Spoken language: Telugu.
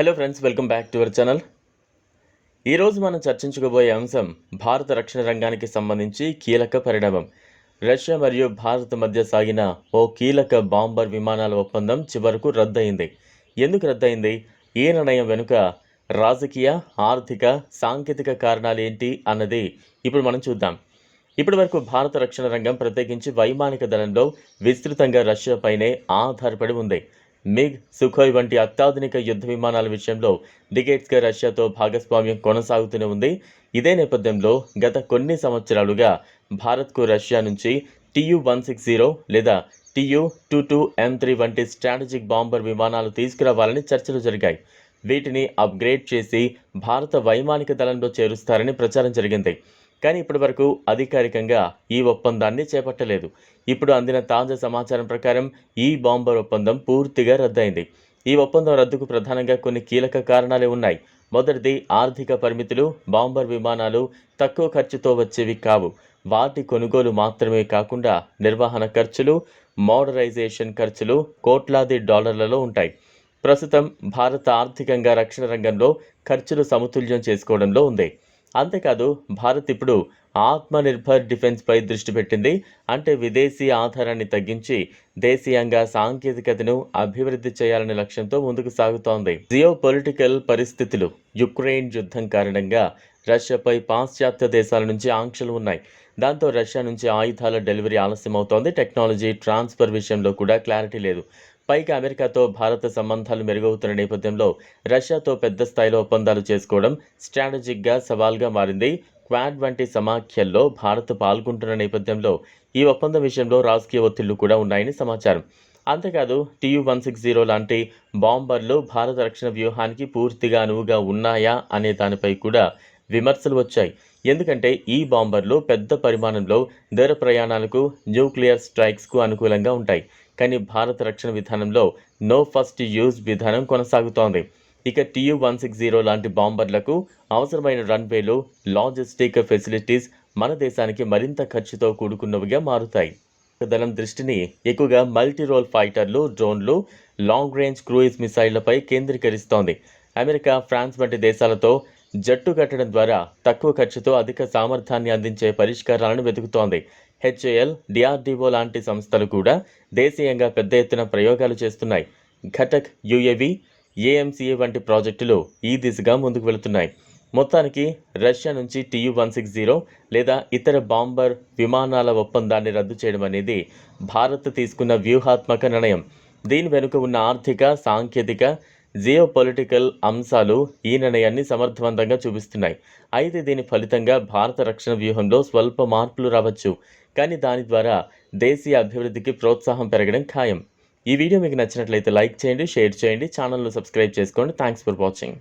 Hello friends welcome back to our channel ఈరోజు మనం చర్చించుకోబోయే అంశం భారత రక్షణ రంగానికి సంబంధించి కీలక పరిణామం. రష్యా మరియు భారత్ మధ్య సాగిన ఓ కీలక బాంబర్ విమానాల ఒప్పందం చివరకు రద్దయింది. ఎందుకు రద్దయింది? ఈ నిర్ణయం వెనుక రాజకీయ ఆర్థిక సాంకేతిక కారణాలు ఏంటి అన్నది ఇప్పుడు మనం చూద్దాం. ఇప్పటి వరకు భారత రక్షణ రంగం ప్రత్యేకించి వైమానిక దళంలో విస్తృతంగా రష్యాపైనే ఆధారపడి ఉంది. మిగ్ సుఖోయ్ వంటి అత్యాధునిక యుద్ధ విమానాల విషయంలో డికేట్స్గా రష్యాతో భాగస్వామ్యం కొనసాగుతూనే ఉంది. ఇదే నేపథ్యంలో గత కొన్ని సంవత్సరాలుగా భారత్కు రష్యా నుంచి టియు వన్ సిక్స్ జీరో లేదా TU two two M three వంటి స్ట్రాటజిక్ బాంబర్ విమానాలు తీసుకురావాలని చర్చలు జరిగాయి. వీటిని అప్గ్రేడ్ చేసి భారత వైమానిక దళంలో చేరుస్తారని ప్రచారం జరిగింది. కానీ ఇప్పటి వరకు అధికారికంగా ఈ ఒప్పందాన్ని చేపట్టలేదు. ఇప్పుడు అందిన తాజా సమాచారం ప్రకారం ఈ బాంబర్ ఒప్పందం పూర్తిగా రద్దయింది. ఈ ఒప్పందం రద్దుకు ప్రధానంగా కొన్ని కీలక కారణాలే ఉన్నాయి. మొదటిది ఆర్థిక పరిమితులు బాంబర్ విమానాలు తక్కువ ఖర్చుతో వచ్చేవి కావు. వాటి కొనుగోలు మాత్రమే కాకుండా నిర్వహణ ఖర్చులు మోడరైజేషన్ ఖర్చులు కోట్లాది డాలర్లలో ఉంటాయి. ప్రస్తుతం భారత ఆర్థికంగా రక్షణ రంగంలో ఖర్చులు సమతుల్యం చేసుకోవడంలో ఉంది. అంతేకాదు భారత్ ఇప్పుడు ఆత్మనిర్భర్ డిఫెన్స్పై దృష్టి పెట్టింది. అంటే విదేశీ ఆధారాన్ని తగ్గించి దేశీయంగా సాంకేతికతను అభివృద్ధి చేయాలనే లక్ష్యంతో ముందుకు సాగుతోంది. జియో పొలిటికల్ పరిస్థితులు యుక్రెయిన్ యుద్ధం కారణంగా రష్యాపై పాశ్చాత్య దేశాల నుంచి ఆంక్షలు ఉన్నాయి. దాంతో రష్యా నుంచి ఆయుధాల డెలివరీ ఆలస్యం అవుతోంది టెక్నాలజీ ట్రాన్స్ఫర్ విషయంలో కూడా క్లారిటీ లేదు. పైగా అమెరికాతో భారత సంబంధాలు మెరుగవుతున్న నేపథ్యంలో రష్యాతో పెద్ద స్థాయిలో ఒప్పందాలు చేసుకోవడం స్ట్రాటజిక్గా సవాల్గా మారింది. క్వాడ్ వంటి సమాఖ్యల్లో భారత్ పాల్గొంటున్న నేపథ్యంలో ఈ ఒప్పందం విషయంలో రాజకీయ ఒత్తిళ్ళు కూడా ఉన్నాయని సమాచారం. అంతేకాదు టీయు వన్ సిక్స్ జీరో లాంటి బాంబర్లు భారత రక్షణ వ్యూహానికి పూర్తిగా అనువుగా ఉన్నాయా అనే దానిపై కూడా విమర్శలు వచ్చాయి. ఎందుకంటే ఈ బాంబర్లు పెద్ద పరిమాణంలో దూర ప్రయాణాలకు న్యూక్లియర్ స్ట్రైక్స్కు అనుకూలంగా ఉంటాయి. కానీ భారత రక్షణ విధానంలో నో ఫస్ట్ యూజ్ విధానం కొనసాగుతోంది. ఇక టియు వన్ సిక్స్ జీరో లాంటి బాంబర్లకు అవసరమైన రన్వేలు లాజిస్టిక్ ఫెసిలిటీస్ మన దేశానికి మరింత ఖర్చుతో కూడుకున్నవిగా మారుతాయి. దళం దృష్టిని ఎక్కువగా మల్టీ రోల్ ఫైటర్లు డ్రోన్లు లాంగ్ రేంజ్ క్రూయిజ్ మిసైళ్ళపై కేంద్రీకరిస్తోంది. అమెరికా ఫ్రాన్స్ వంటి దేశాలతో జట్టు కట్టడం ద్వారా తక్కువ ఖర్చుతో అధిక సామర్థ్యాన్ని అందించే పరిష్కారాలను వెతుకుతోంది. హెచ్ఏఎల్ డిఆర్డిఓ లాంటి సంస్థలు కూడా దేశీయంగా పెద్ద ఎత్తున ప్రయోగాలు చేస్తున్నాయి. ఘటక్ యుఏవి ఏఎంసీఏ వంటి ప్రాజెక్టులు ఈ దిశగా ముందుకు వెళుతున్నాయి. మొత్తానికి రష్యా నుంచి టియు వన్ సిక్స్ జీరో లేదా ఇతర బాంబర్ విమానాల ఒప్పందాన్ని రద్దు చేయడం అనేది భారత్ తీసుకున్న వ్యూహాత్మక నిర్ణయం. దీని వెనుక ఉన్న ఆర్థిక సాంకేతిక జియో పొలిటికల్ అంశాలు ఈ నిర్ణయాన్ని సమర్థవంతంగా చూపిస్తున్నాయి. అయితే దీని ఫలితంగా భారత రక్షణ వ్యూహంలో స్వల్ప మార్పులు రావచ్చు. కానీ దాని ద్వారా దేశీయ అభివృద్ధికి ప్రోత్సాహం పెరగడం ఖాయం. ఈ వీడియో మీకు నచ్చినట్లయితే లైక్ చేయండి షేర్ చేయండి ఛానల్ను సబ్స్క్రైబ్ చేసుకోండి. Thanks for watching.